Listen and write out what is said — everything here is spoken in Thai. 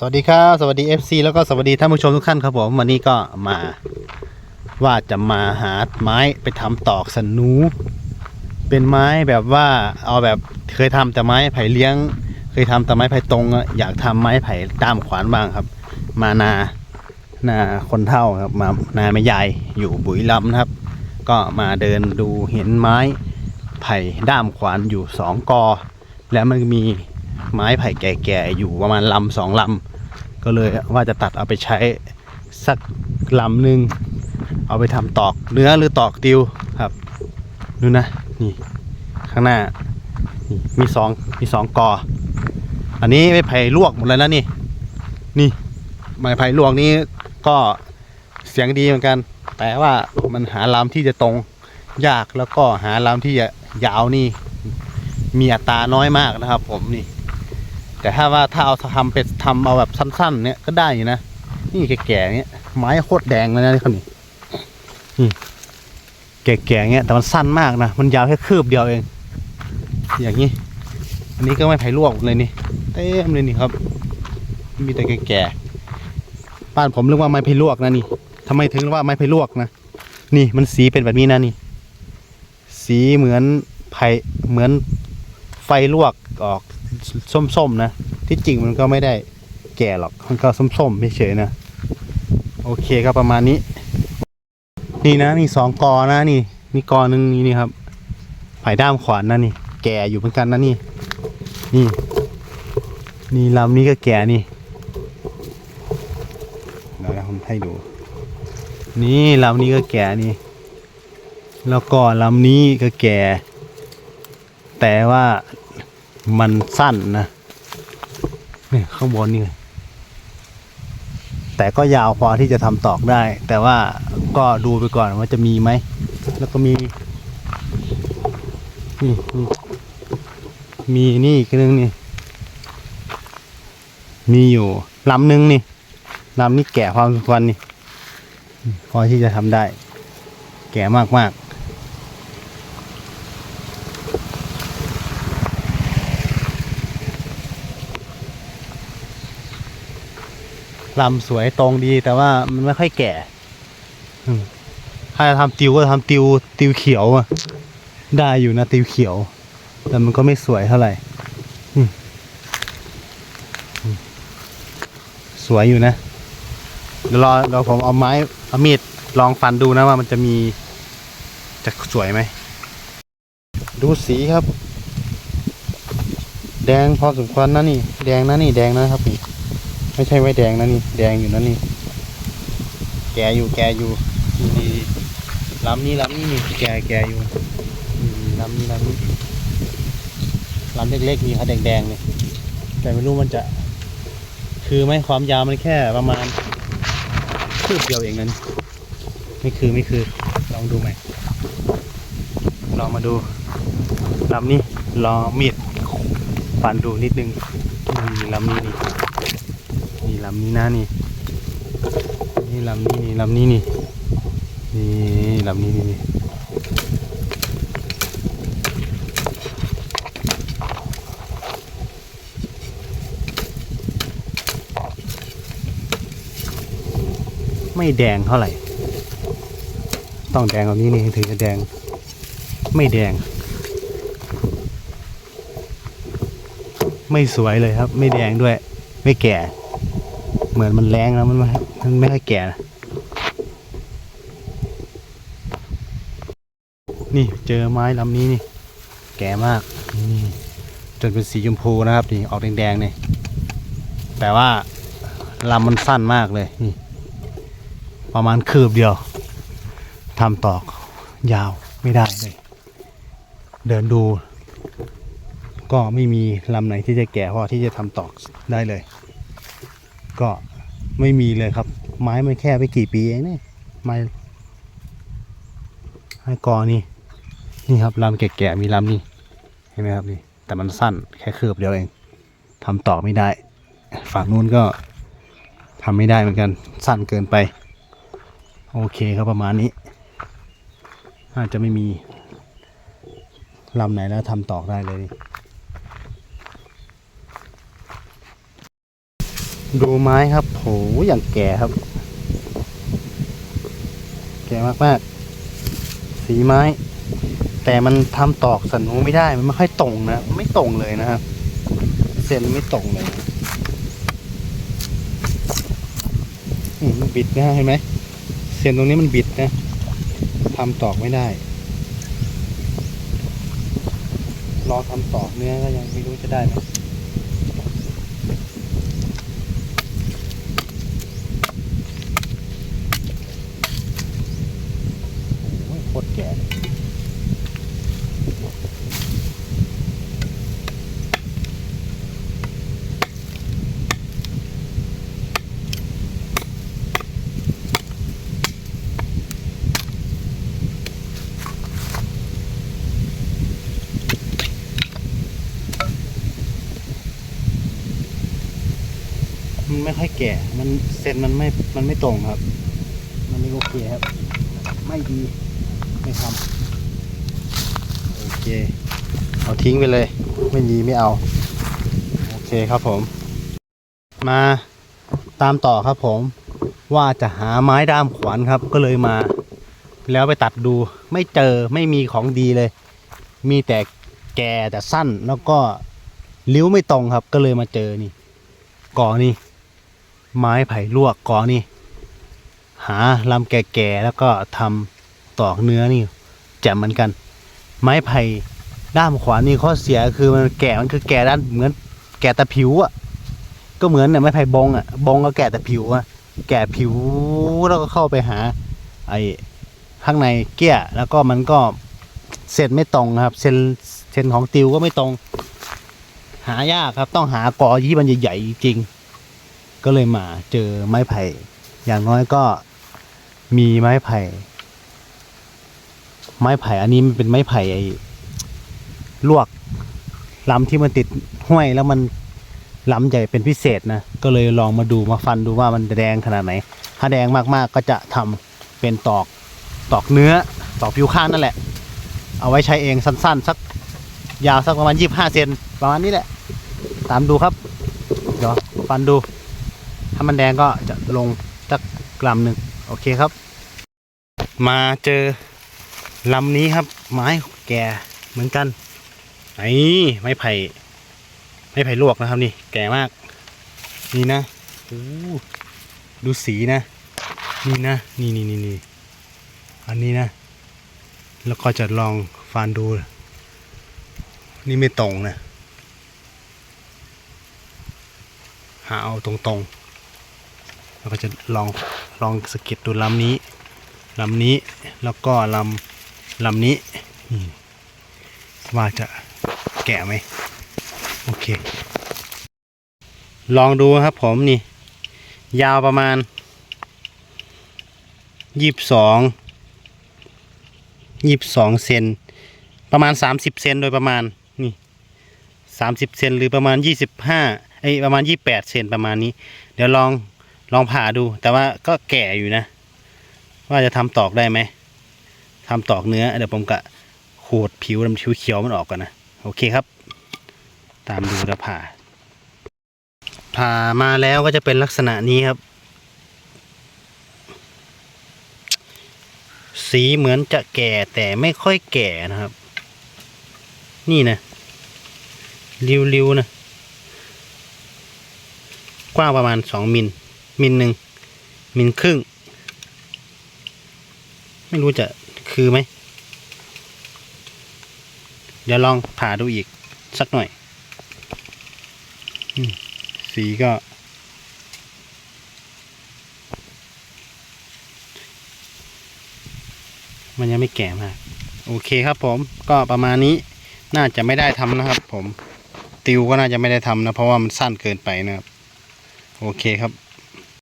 สวัสดีครับ สวัสดี FC แล้วก็สวัสดีท่านผู้ชมทุกท่านครับผม วันนี้ก็มาว่าจะมาหาไม้ไปทำตอกสนู เป็นไม้แบบว่าเอาแบบเคยทำแต่ไม้ไผ่เลี้ยง เคยทำแต่ไม้ไผ่ตรงอยากทำไม้ไผ่ด้ามขวานบ้างครับ มานานาคนเท่าครับมานาแม่ยายอยู่บุรีรัมย์นะครับ ก็มาเดินดูเห็นไม้ไผ่ด้ามขวานอยู่สองกอ แล้วมันมี ไม้ไผ่แก่ๆอยู่ประมาณลำสองลำก็เลยว่าจะตัดเอาไปใช้สักลำหนึ่งเอาไปทำตอกเนื้อหรือตอกติวครับดูนะนี่ข้างหน้านมีสองมีสองกอ อันนี้ไม้ไผ่ลวกหมดเลยนะนี่ นี่ไม้ไผ่ลวกนี้ก็เสียงดีเหมือนกัน แต่ว่ามันหาลำที่จะตรงยากแล้วก็หาลำที่จะยาวนี่ มีอัตราน้อยมากนะครับผมนี่ แต่ถ้าว่าถ้าเอาทำเป็นทำเอาแบบสั้นๆ เนี่ยก็ได้อยู่นะ นี่แก่ๆเนี้ยไม้โคตรแดงเลยนะนี่คนนี้นี่แก่ๆเงี้ยแต่มันสั้นมากนะ มันยาวแค่คืบเดียวเอง อย่างนี้ อันนี้ก็ไม่ไผ่ลวกเลยนี่เต็มเลยนี่ครับ มีแต่แก่ๆบ้านผมเรียกว่าไม้ไผ่ลวกนะนี่ทำไมถึงเรียกว่าไม้ไผ่ลวกนะนี่มันสีเป็นแบบนี้นะนี่ สีเหมือนไผ่เหมือนไฟลวกออก ส้มๆนะ ที่จริงมันก็ไม่ได้แก่หรอก มันก็ส้มๆเฉยๆนะ โอเคครับประมาณนี้ นี่นะนี่สองกอนะนี่นี่กอหนึ่งนี่นี่ครับไผ่ด้ามขวานนะนี่ แก่อยู่เหมือนกันนะนี่ นี่ นี่ลำนี้ก็แก่นี่เดี๋ยวผมให้ดู นี่ลำนี้ก็แก่นี่ แล้วก็ลำนี้ก็แก่ แต่ว่า มันสั้นนะนี่ข้างบนนี่แต่ก็ยาวพอที่จะทำตอกได้ แต่ว่าก็ดูไปก่อนว่าจะมีไหม แล้วก็มี นี่นมีนี่อีกนึงนี่ มีอยู่ลำนึงนี่ลำนี้แก่พอสมควรนี่ พอที่จะทำได้ แก่มากมากๆ ลำสวยตรงดีแต่ว่ามันไม่ค่อยแก่ถ้าจะทำติวก็ทำติวติวเขียวอะได้อยู่นะติวเขียว แต่มันก็ไม่สวยเท่าไหร่สวยอยู่นะเดี๋ยวรอเดี๋ยวผมเอาไม้เอามีดลองฟันดูนะว่ามันจะมีจะสวยไหม ดูสีครับ แดงพอสมควรนะนี่ แดงนะนี่แดงนะครับนี่ ไม่ใช่ไว้แดงนะนี่ แดงอยู่นะนี่ แกอยู่แกอยู่นี่ลำนี้ลำนี้นี่แกแกอยู่ลำนี้ลำนี้ลำเล็กๆมีค่ะแดงๆเนี่ยแต่ไม่รู้มันจะ คือไหมความยาวมันแค่ประมาณคืบเดียวเองนั้นไม่คือไม่คือ ลองดูไหมลองมาดูลำนี้ลองเอมีดฟันดูนิดนึงนี่ลำนี้นี่ำนี้นะนี่ นี่ลำนี้นี่ลำนี้นี่ นี่ลำนี้นี่นี่ไม่แดงเท่าไหร่ ต้องแดงแบบนี้นี่ถึงจะแดง ไม่แดง ไม่สวยเลยครับ ไม่แดงด้วย ไม่แก่ เหมือนมันแรงแล้วมันไม่มันไม่ค่อยแก่นะนี่เจอไม้ลำนี้นี่ แก่มากนี่จนเป็นสีชมพูนะครับนี่ออกแดงๆเนี่ยแต่ว่าลำมันสั้นมากเลยนี่ ประมาณคืบเดียวทำตอกยาวไม่ได้เลย เดินดู ก็ไม่มีลำไหนที่จะแก่พอที่จะทำตอกได้เลย ก็ไม่มีเลยครับ ไม้มันแค่ไปกี่ปีเองเนี่ยไม้ไม้กอนี่นี่ครับลำแก่ๆมีลำนี่เห็นไหมครับนี่แต่มันสั้นแค่คืบเดียวเองทำต่อไม่ได้ ฝั่งนู้นก็ทำไม่ได้เหมือนกันสั้นเกินไป โอเคครับประมาณนี้อาจจะไม่มีลำไหนแล้วทำต่อได้เลย ดูไม้ครับโหอย่างแก่ครับ แก่มากๆ สีไม้ แต่มันทำตอกสันนูไม่ได้ มันไม่ค่อยตรงนะ ไม่ตรงเลยนะครับ เส้นไม่ตรงเลยบิดนะเห็นไหม เส้นตรงนี้มันบิดนะทำตอกไม่ได้ลองทำตอกเนื้อก็ยังไม่รู้จะได้ไหม โอ้ยโคตรแก่เลย มันไม่ค่อยแก่ มันเส้นมันไม่ มันไม่ตรงครับ มันไม่โอเคครับ ไม่ดี ไม่ทำโอเค เอาทิ้งไปเลย ไม่ดีไม่เอา โอเคครับผม มาตามต่อครับผม ว่าจะหาไม้ด้ามขวานครับ ก็เลยมา แล้วไปตัดดู ไม่เจอ ไม่มีของดีเลย มีแต่แก่แต่สั้น แล้วก็ลิ้วไม่ตรงครับ ก็เลยมาเจอนี่ก่อนี่ ไม้ไผ่ลวกก่อนี่ หาลำแก่ๆแล้วก็ทำตอกเนื้อนี่แจ่มเหมือนกัน ไม้ไผ่ด้ามขวานี่ข้อเสียคือมันแก่มันคือแก่ด้านเหมือนแก่แต่ผิวอะก็เหมือนเนี่ยไม้ไผ่บงอะบงก็แก่แต่ผิวอะแก่ผิวแล้วก็เข้าไปหา ไอ้ข้างในเกี้ยแล้วก็มันก็เส้นไม่ตรงครับ เส้นเส้นของติวก็ไม่ตรง หายากครับ ต้องหากอที่มันใหญ่ๆจริง ก็เลยมาเจอไม้ไผ่ อย่างน้อยก็มีไม้ไผ่ ไม้ไผ่อันนี้มันเป็นไม้ไผ่ไอ้ลวกลำที่มันติดห้วยแล้วมันลำใหญ่เป็นพิเศษนะ ก็เลยลองมาดูมาฟันดูว่ามันแดงขนาดไหน ถ้าแดงมากๆก็จะทำเป็นตอกตอกเนื้อตอกผิวข้างนั่นแหละ เอาไว้ใช้เองสั้นๆ สักยาวสักประมาณยี่ห้าเซนประมาณนี้แหละ ตามดูครับ เดี๋ยวฟันดู ถ้ามันแดงก็จะลงสักกรัมหนึ่งโอเคครับ มาเจอลำนี้ครับ ไม้แก่เหมือนกันไอ้ไม้ไผ่ไม้ไผ่ลวกนะครับนี่ แก่มาก นี่นะโอ้ดูสีนะ นี่นะ นี่นี่นี่นี่อันนี้นะ แล้วก็จะลองฟันดู นี่ไม่ตรงนะ หาเอาตรงๆ แล้วก็จะลองลองสกิดดูลำนี้ลำนี้แล้วก็ลำลำนี้นี่ว่าจะแกะไหมโอเค ลองดูครับผมนี่ ยาวประมาณยี่สิบสองยี่สิบสองเซนประมาณสามสิบเซนโดยประมาณนี่สามสิบเซนหรือประมาณยี่สิบห้าไอประมาณยี่แปดเซนประมาณนี้ เดี๋ยวลอง ลองผ่าดู แต่ว่าก็แก่อยู่นะ ว่าจะทำตอกได้ไหมทำตอกเนื้อ เดี๋ยวผมกะขูดผิวดำผิวเขียวมันออกก่อนนะ โอเคครับ ตามดูแล้วผ่า ผ่ามาแล้วก็จะเป็นลักษณะนี้ครับ สีเหมือนจะแก่แต่ไม่ค่อยแก่นะครับ นี่นะ ริ้วๆนะ กว้างประมาณสองมิล มิลหนึ่งมิลครึ่ง ไม่รู้จะคือไหม เดี๋ยวลองผ่าดูอีกสักหน่อย สีก็ มันยังไม่แก่มาก โอเคครับผมก็ประมาณนี้น่าจะไม่ได้ทำนะครับผม ติวก็น่าจะไม่ได้ทำนะ เพราะว่ามันสั้นเกินไปนะครับ โอเคครับ